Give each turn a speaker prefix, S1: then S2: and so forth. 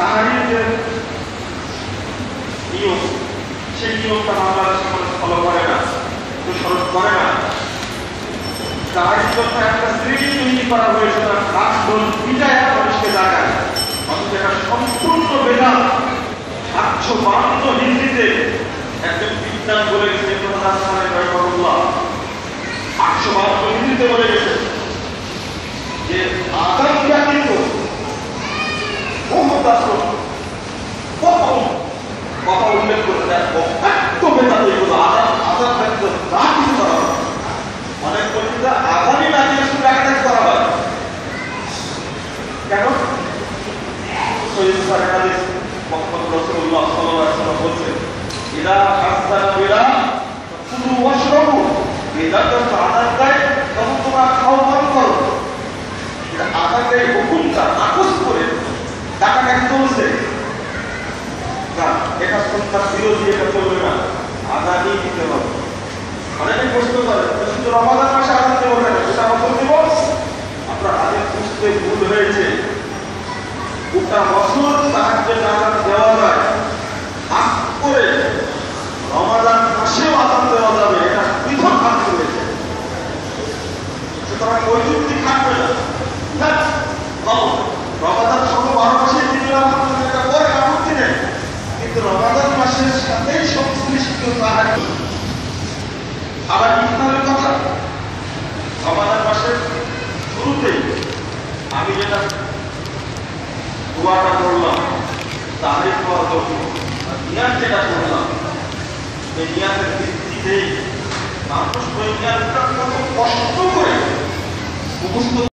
S1: তাহারিদের নিয়ম সেই নিয়মটা বাংলাদেশে মানুষ ফলো করে না অনুসরণ করে না তাহারির একটা শ্রেণি তৈরি করা হয়েছে তার কাজ বিদায় মানুষকে দেখায় অথচ এটা সম্পূর্ণ বেদান সাতশো বাহান্ন হিন্দিতে একজন বিজ্ঞান বলে গেছে আটশো বাহান্ন হিন্দিতে বলে গেছে উল্লেখ করে বেদাতে এগুলো আদান আদান ব্যতীত যা কিছু করা হয় অনেক পত্রিকা আগামী না দিয়ে শুধু একটা করা হয় কেন সৈয়দ সারে হাদিস মোহাম্মদ আলাইহি ওয়াসাল্লাম বলছেন ইদা হাসানা বিলা কুলু ওয়াশরাবু ইদা যখন আদান সন্তান বিরোধী এটা চলবে না। দিতে হবে। অনেকে প্রশ্ন করে শুধু রমাদান মাসে আজাদ দেবো কেন? সেটা দিবস? আপনার আগে বুঝতে ভুল হয়েছে। গোটা বছর সাহায্যের আজাদ দেওয়া যায় আগ করে রমাদান মাসেও আদান দেওয়া যাবে এটা পৃথক ভাগ করেছে সুতরাং বৈদ্যুতিক থাকবে না না ভালো রমাদান সহ বারো মাসে তিনি আপনার এটা করে আপত্তি নেই কিন্তু রমাদান মাসের সাথেই আবার ইফতারের কথা? রমাদান মাসের শুরুতেই আমি যেটা দোয়াটা করলাম হওয়া দরকার নিয়াজ যেটা করলাম এই নিয়াজের ভিত্তিতেই মানুষ ওই নিয়াজটা কত কষ্ট করে মুখস্থ